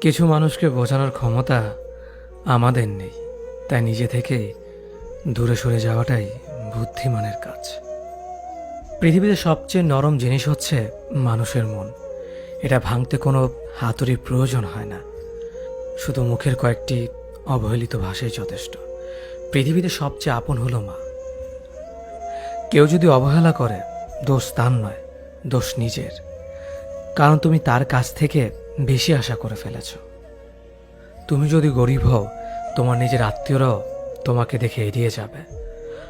কিছু মানুষকে বোঝানোর ক্ষমতা আমাদের নেই, তাই নিজে থেকে দূরে সরে যাওয়াটাই বুদ্ধিমানের কাজ। পৃথিবীতে সবচেয়ে নরম জিনিস হচ্ছে মানুষের মন। এটা ভাঙতে কোনো হাতুড়ির প্রয়োজন হয় না। শুধু মুখের কয়েকটি অবহেলিত ভাষাই যথেষ্ট। পৃথিবীতে সবচেয়ে আপন হলো মা। কেউ যদি অবহেলা করে, দোষ তার নয়, দোষ নিজের। কারণ তুমি তার কাছ থেকে বেশি আশা করে ফেলেছ। তুমি যদি গরিব হও, তোমার নিজের আত্মীয়রাও তোমাকে দেখে এড়িয়ে যাবে।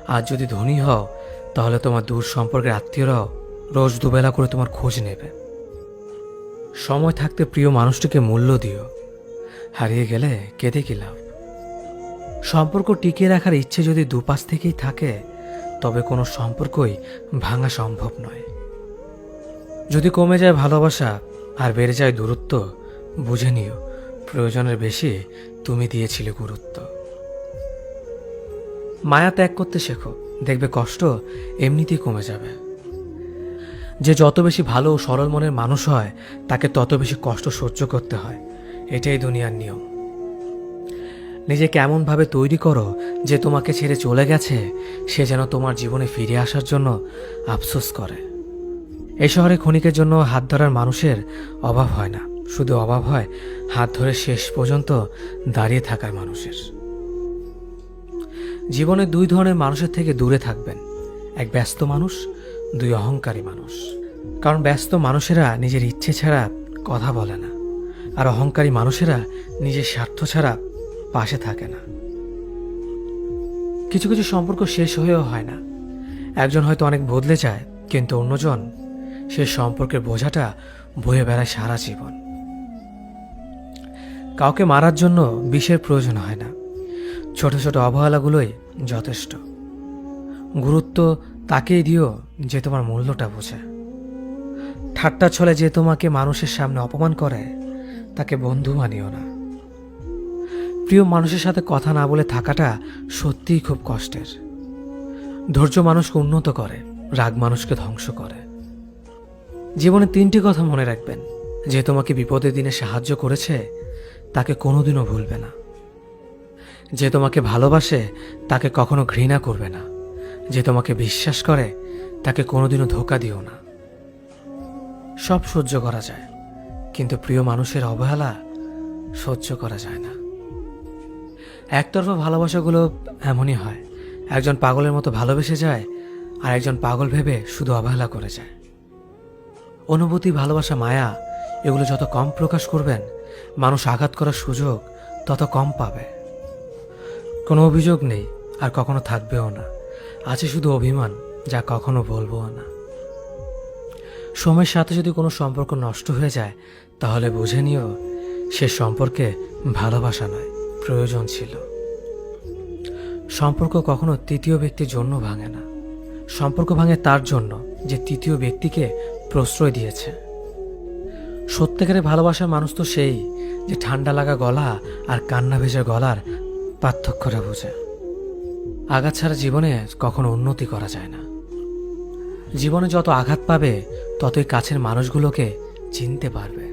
আর যদি ধনী হও, তাহলে তোমার দূর সম্পর্কের আত্মীয়রাও রোজ দুবেলা করে তোমার খোঁজ নেবে। সময় থাকতে প্রিয় মানুষটিকে মূল্য দিও। হারিয়ে গেলে কেঁদে কি লাভ? সম্পর্ক টিকিয়ে রাখার ইচ্ছে যদি দুপাশ থেকেই থাকে, তবে কোনো সম্পর্কই ভাঙা সম্ভব নয়। যদি কমে যায় ভালোবাসা আর বেড়ে যায় দূরত্ব, বুঝে নিও, প্রয়োজনের বেশি তুমি দিয়েছিলে গুরুত্ব। মায়া ত্যাগ করতে শেখো, দেখবে কষ্ট এমনিতেই কমে যাবে। যে যত বেশি ভালো ও সরল মনের মানুষ হয়, তাকে তত বেশি কষ্ট সহ্য করতে হয়। এটাই দুনিয়ার নিয়ম। নিজেকে এমনভাবে তৈরি করো যে তোমাকে ছেড়ে চলে গেছে, সে যেন তোমার জীবনে ফিরে আসার জন্য আফসোস করে। এই শহরে ক্ষণিকের জন্য হাত ধরার মানুষের অভাব হয় না। শুধু অভাব হয় হাত ধরে শেষ পর্যন্ত দাঁড়িয়ে থাকার মানুষের। জীবনে দুই ধরনের মানুষের থেকে দূরে থাকবেন। এক ব্যস্ত মানুষ, দুই অহংকারী মানুষ। কারণ ব্যস্ত মানুষেরা নিজের ইচ্ছে ছাড়া কথা বলে না। আর অহংকারী মানুষেরা নিজের স্বার্থ ছাড়া পাশে থাকে না। কিছু কিছু সম্পর্ক শেষ হয়েও হয় না। একজন হয়তো অনেক বদলে যায়, কিন্তু অন্যজন সে সম্পর্কের বোঝাটা বয়ে বেড়ায় সারা জীবন। কাউকে মারার জন্য বিষের প্রয়োজন হয় না। ছোট ছোট অবহেলাগুলোই যথেষ্ট। গুরুত্ব তাকেই দিও যে তোমার মূল্যটা বোঝে। ঠাট্টা ছলে যে তোমাকে মানুষের সামনে অপমান করে, তাকে বন্ধু মানিও না। প্রিয় মানুষের সাথে কথা না বলে থাকাটা সত্যিই খুব কষ্টের। ধৈর্য মানুষকে উন্নত করে, রাগ মানুষকে ধ্বংস করে। জীবনে তিনটি কথা মনে রাখবেন। যে তোমাকে বিপদের দিনে সাহায্য করেছে, তাকে কোনোদিনও ভুলবে না। যে তোমাকে ভালোবাসে, তাকে কখনো ঘৃণা করবে না। যে তোমাকে বিশ্বাস করে, তাকে কোনোদিনও ধোকা দিও না। সব সহ্য করা যায়, কিন্তু প্রিয় মানুষের অবহেলা সহ্য করা যায় না। একতরফা ভালোবাসাগুলো এমনই হয়, একজন পাগলের মতো ভালোবেসে যায় আর একজন পাগল ভেবে শুধু অবহেলা করে যায়। অনুভূতি, ভালোবাসা, মায়া, এগুলো যত কম প্রকাশ করবেন, মানুষ আঘাত করার সুযোগ তত কম পাবে। কোনো অভিযোগ নেই, আর কখনো থাকবেও না। আছে শুধু অভিমান, যা কখনো বলব না। সময়ের সাথে যদি কোনো সম্পর্ক নষ্ট হয়ে যায়, তাহলে বুঝে নিও, সে সম্পর্কে ভালোবাসা নয়, প্রয়োজন ছিল। সম্পর্ক কখনো তৃতীয় ব্যক্তির জন্য ভাঙে না। সম্পর্ক ভাঙে তার জন্য যে তৃতীয় ব্যক্তিকে প্রশ্রয় দিয়েছে। সত্যিকারের ভালোবাসার মানুষ তো সেই যে ঠান্ডা লাগা গলা আর কান্না ভেজা গলার পার্থক্যটা বোঝে। আঘাত ছাড়া জীবনে কখনো উন্নতি করা যায় না। জীবনে যত আঘাত পাবে, ততই কাছের মানুষগুলোকে চিনতে পারবে।